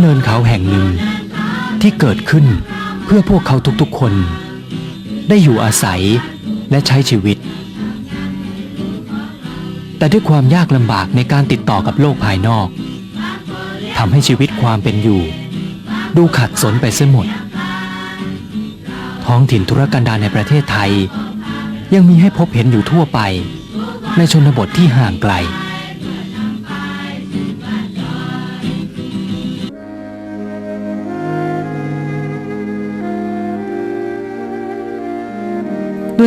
เนินเขาแห่งหนึ่งที่เกิดขึ้นเพื่อพวกเขาทุกๆคน ได้อยู่อาศัยและใช้ชีวิต แต่ด้วยความยากลำบากในการติดต่อกับโลกภายนอกทำให้ชีวิตความเป็นอยู่ ดูขัดสนไปเสียหมด ท้องถิ่นธุรกันดารในประเทศไทย ยังมีให้พบเห็นอยู่ทั่วไป ในชนบทที่ห่างไกล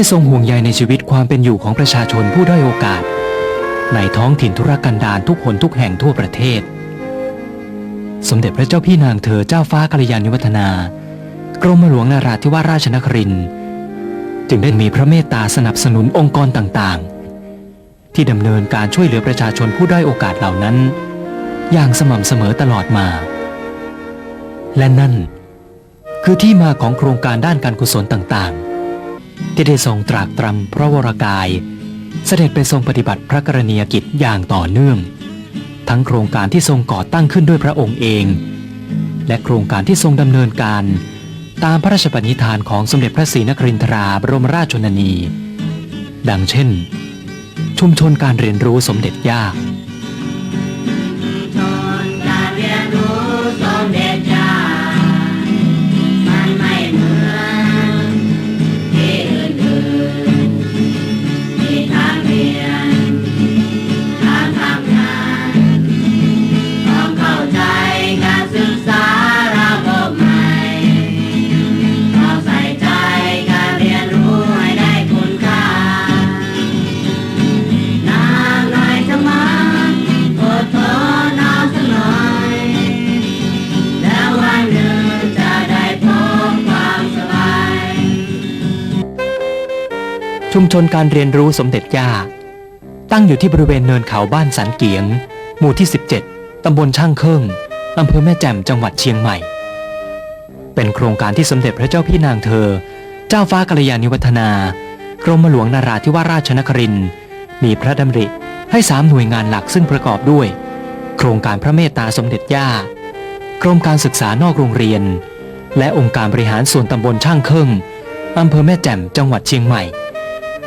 ด้วยทรงห่วงใยในชีวิตความเป็นอยู่ของประชาชนผู้ด้อยโอกาส ในท้องถิ่นธุรกันดารทุกคนทุกแห่งทั่วประเทศ สมเด็จพระเจ้าพี่นางเธอเจ้าฟ้ากัลยาณิวัฒนากรมหลวงนาราธิวาสราชนครินทร์จึงได้มีพระเมตตาสนับสนุนองค์กรต่างๆ ที่ดำเนินการช่วยเหลือประชาชนผู้ด้อยโอกาสเหล่านั้น อย่างสม่ำเสมอตลอดมา และนั่น คือที่มาของโครงการด้านการกุศลต่างๆ ที่ได้ทรงตรากตรำพระวรกาย เสด็จไปทรงปฏิบัติพระกรณียกิจอย่างต่อเนื่อง ทั้งโครงการที่ทรงก่อตั้งขึ้นด้วยพระองค์เอง และโครงการที่ทรงดำเนินการ ตามพระราชปณิธานของสมเด็จพระศรีนครินทราบรมราชชนนี ดังเช่น ชุมชนการเรียนรู้สมเด็จย่า มชนการเรียนรู้สมเด็จย่า ตั้งอยู่ที่บริเวณเนินเขาบ้านสันเกียง หมู่ที่ 17 ตำบลช่างเคิงอำเภอแม่แจ่มจังหวัดเชียงใหม่ เป็นโครงการที่สมเด็จพระเจ้าพี่นางเธอ เจ้าฟ้ากัลยาณิวัฒนากรมหลวงนาราธิวาสราชนคริน มีพระดำริให้สามหน่วยงานหลักซึ่งประกอบด้วย โครงการพระเมตตาสมเด็จย่ากรมการศึกษานอกโรงเรียน และองค์การบริหารส่วนตำบลช่างเคิงอำเภอแม่แจ่มจังหวัดเชียงใหม่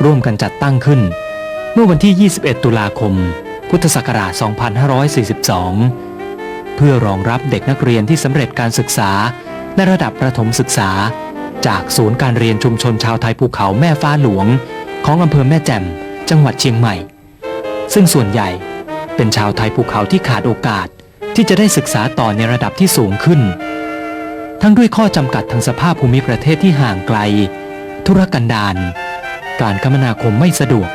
ร่วมกันจัดตั้งขึ้น เมื่อวันที่ 21 ตุลาคม พุทธศักราช 2542 เพื่อรองรับเด็กนักเรียนที่สำเร็จการศึกษาในระดับประถมศึกษา จากศูนย์การเรียนชุมชนชาวไทยภูเขาแม่ฟ้าหลวง ของอำเภอแม่แจ่ม จังหวัดเชียงใหม่ ซึ่งส่วนใหญ่เป็นชาวไทยภูเขาที่ขาดโอกาสที่จะได้ศึกษาต่อในระดับที่สูงขึ้น ทั้งด้วยข้อจำกัดทางสภาพภูมิประเทศที่ห่างไกล ธุรกันดาร การคมนาคมไม่สะดวก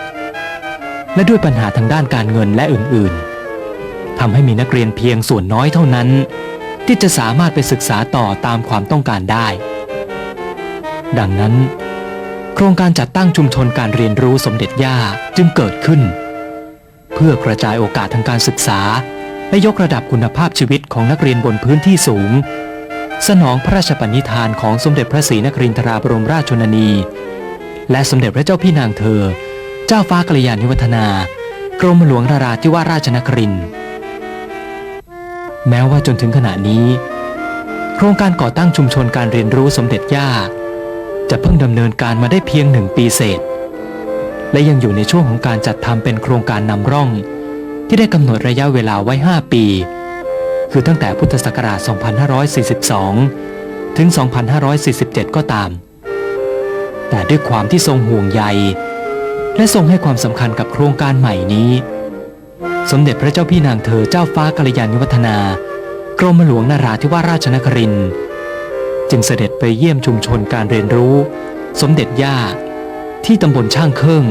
และด้วยปัญหาทางด้านการเงินและอื่นๆทำให้มีนักเรียนเพียงส่วนน้อยเท่านั้น ที่จะสามารถไปศึกษาต่อตามความต้องการได้ ดังนั้น โครงการจัดตั้งชุมชนการเรียนรู้สมเด็จย่าจึงเกิดขึ้น เพื่อกระจายโอกาสทางการศึกษา และยกระดับคุณภาพชีวิตของนักเรียนบนพื้นที่สูง สนองพระราชปณิธานของสมเด็จพระศรีนครินทราบรมราชชนนี และสมเด็จพระเจ้าพี่นางเธอ เจ้าฟ้ากัลยาณิวัฒนากรมหลวงนาราธิวาสราชนคริน แม้ว่าจนถึงขณะนี้ โครงการก่อตั้งชุมชนการเรียนรู้สมเด็จย่า จะเพิ่งดำเนินการมาได้เพียงหนึ่งปีเศษ และยังอยู่ในช่วงของการจัดทำเป็นโครงการนำร่อง ที่ได้กำหนดระยะเวลาไว้ 5 ปี คือตั้งแต่พุทธศักราช 2542 ถึง 2547 ก็ตาม แต่ด้วยความที่ทรงห่วงใย และทรงให้ความสำคัญกับโครงการใหม่นี้ สมเด็จพระเจ้าพี่นางเธอเจ้าฟ้ากัลยาณิวัฒนากรมหลวงนาราธิวาสราชนคริน จึงเสด็จไปเยี่ยมชุมชนการเรียนรู้ สมเด็จย่า ที่ตำบลช่างเคิง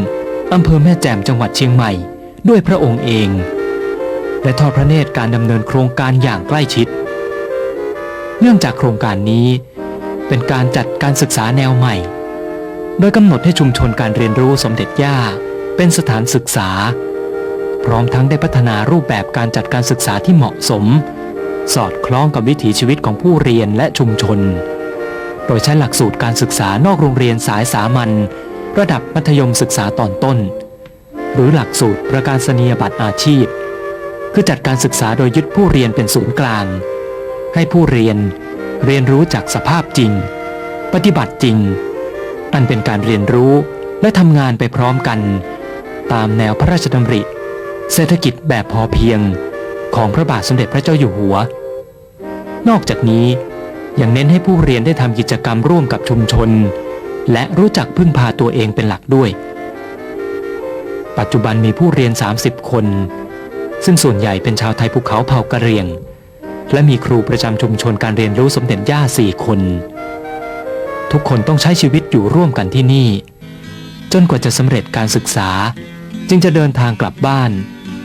อำเภอแม่แจ่มจังหวัดเชียงใหม่ ด้วยพระองค์เอง และทอดพระเนตรการดำเนินโครงการอย่างใกล้ชิด เนื่องจากโครงการนี้เป็นการจัดการศึกษาแนวใหม่ โดยกำหนดให้ชุมชนการเรียนรู้สมเด็จย่า เป็นสถานศึกษา พร้อมทั้งได้พัฒนารูปแบบการจัดการศึกษาที่เหมาะสม สอดคล้องกับวิถีชีวิตของผู้เรียนและชุมชน โดยใช้หลักสูตรการศึกษานอกโรงเรียนสายสามัญระดับมัธยมศึกษาตอนต้น หรือหลักสูตรประกาศนียบัตรอาชีพ คือจัดการศึกษาโดยยึดผู้เรียนเป็นศูนย์กลาง ให้ผู้เรียนเรียนรู้จากสภาพจริง ปฏิบัติจริง อันเป็นการเรียนรู้และทำงานไปพร้อมกัน ตามแนวพระราชดำริ เศรษฐกิจแบบพอเพียงของพระบาทสมเด็จพระเจ้าอยู่หัว นอกจากนี้ยังเน้นให้ผู้เรียนได้ทำกิจกรรมร่วมกับชุมชน และรู้จักพึ่งพาตัวเองเป็นหลักด้วย ปัจจุบันมีผู้เรียน 30 คน ซึ่งส่วนใหญ่เป็นชาวไทยภูเขาเผ่ากะเหรี่ยง และมีครูประจำชุมชนการเรียนรู้สมเด็จย่าสี่คน ทุกคนต้องใช้ชีวิตอยู่ร่วมกันที่นี่ จนกว่าจะสำเร็จการศึกษา จึงจะเดินทางกลับบ้าน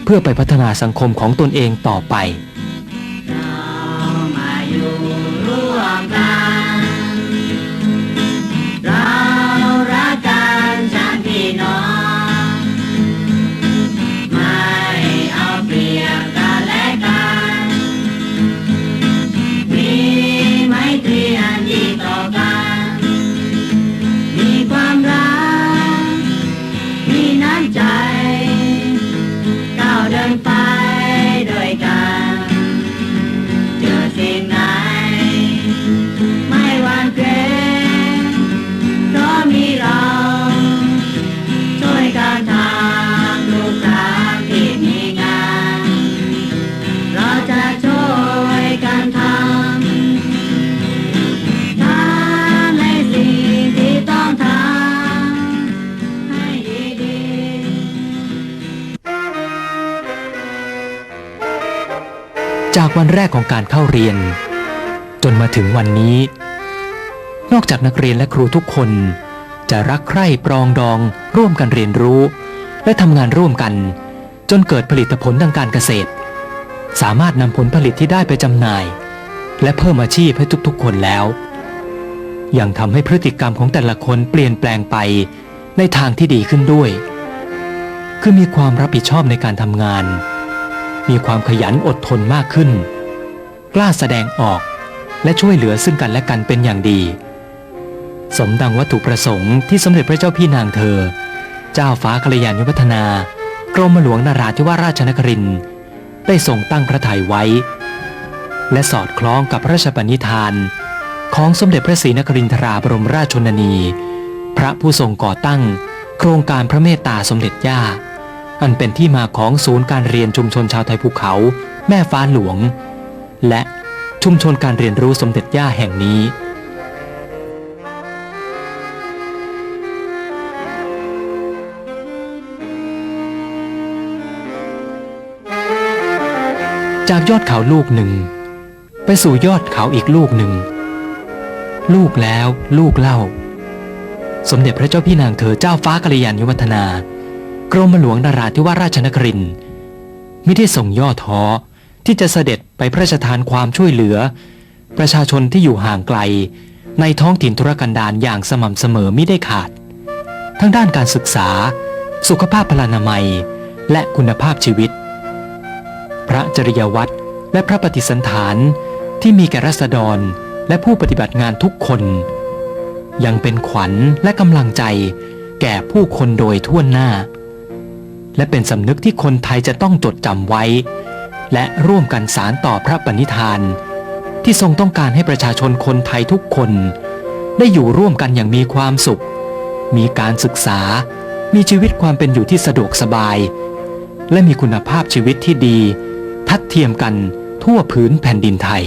เพื่อไปพัฒนาสังคมของตนเองต่อไป จากวันแรกของการเข้าเรียน จนมาถึงวันนี้ นอกจากนักเรียนและครูทุกคน จะรักใคร่ปรองดอง ร่วมกันเรียนรู้ และทำงานร่วมกัน จนเกิดผลิตผลทางการเกษตร สามารถนำผลผลิตที่ได้ไปจำหน่าย และเพิ่มอาชีพให้ทุกๆ คนแล้ว ยังทำให้พฤติกรรมของแต่ละคนเปลี่ยนแปลงไปในทางที่ดีขึ้นด้วย คือมีความรับผิดชอบในการทำงาน มีความขยันอดทนมากขึ้น กล้าแสดงออกและช่วยเหลือซึ่งกันและกันเป็นอย่างดี สมดังวัตถุประสงค์ที่สมเด็จพระเจ้าพี่นางเธอ เจ้าฟ้ากัลยาณิวัฒนากรมหลวงนาราธิวาสราชนครินได้ทรงตั้งพระทัยไว้ และสอดคล้องกับพระราชปณิธาน ของสมเด็จพระศรีนครินทราบรมราชชนนี พระผู้ทรงก่อตั้งโครงการพระเมตตาสมเด็จย่า อันเป็นที่มาของศูนย์การเรียนชุมชนชาวไทยภูเขา แม่ฟ้าหลวง และชุมชนการเรียนรู้สมเด็จย่าแห่งนี้ จากยอดเขาลูกหนึ่ง ไปสู่ยอดเขาอีกลูกหนึ่ง ลูกแล้วลูกเล่า สมเด็จพระเจ้าพี่นางเธอเจ้าฟ้ากัลยาณิวัฒนา กรมหลวงนาราธิวาสราชนครินไม่ได้ส่งย่อท้อที่จะเสด็จไปพระราชทานความช่วยเหลือ ประชาชนที่อยู่ห่างไกล ในท้องถิ่นธุรกันดารอย่างสม่ำเสมอไม่ได้ขาด ทั้งด้านการศึกษา สุขภาพพลานามัย และคุณภาพชีวิต พระจริยวัตรและพระปฏิสันฐานที่มีแก่รัษฎรและผู้ปฏิบัติงานทุกคน ยังเป็นขวัญและกำลังใจแก่ผู้คนโดยทั่วหน้า และเป็นสำนึกที่คนไทยจะต้องจดจำไว้ และร่วมกันสารต่อพระปณิธาน ที่ทรงต้องการให้ประชาชนคนไทยทุกคน ได้อยู่ร่วมกันอย่างมีความสุข มีการศึกษา มีชีวิตความเป็นอยู่ที่สะดวกสบาย และมีคุณภาพชีวิตที่ดี ทัดเทียมกันทั่วพื้นแผ่นดินไทย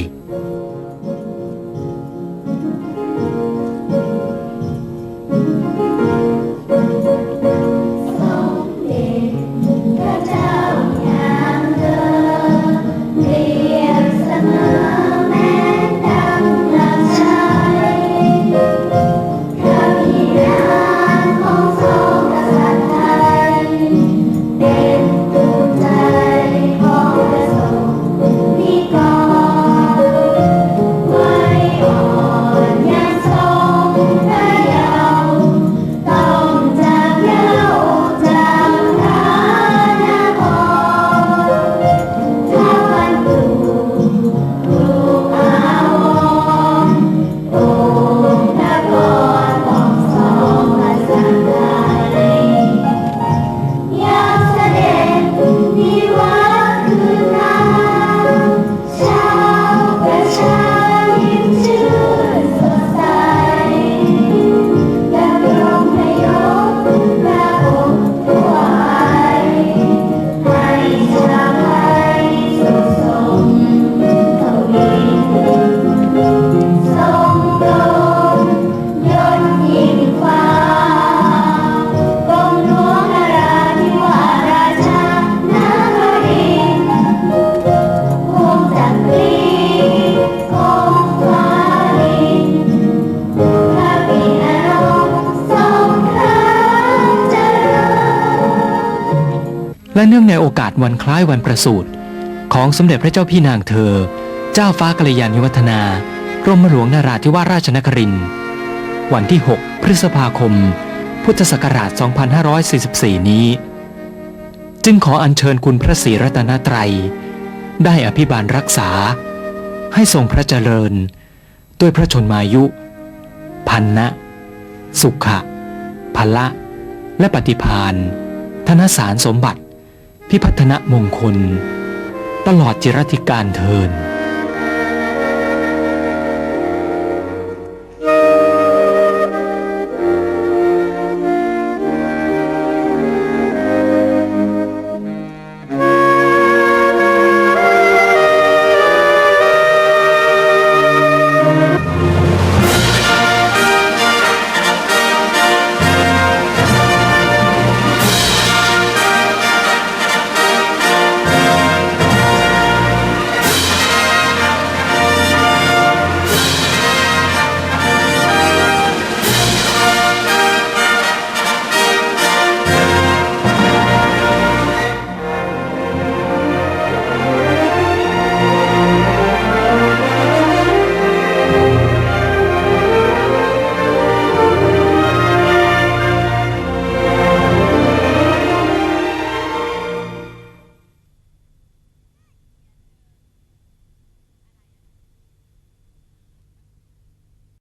และเนื่องในโอกาสวันคล้ายวันประสูติของสมเด็จพระเจ้าพี่นางเธอ เจ้าฟ้ากัลยาณิวัฒนากรมหลวงนาราธิวาสราชนครินทร์วันที่ 6 พฤษภาคม พุทธศักราช 2544 นี้ จึงขออัญเชิญคุณพระศรีรัตนตรัย ได้อภิบาลรักษา ให้ทรงพระเจริญ ด้วยพระชนมายุ พันนะ สุขะพละ และปฏิพานธนสารสมบัติ พิพัฒนมงคล ตลอดจิรติการเทิน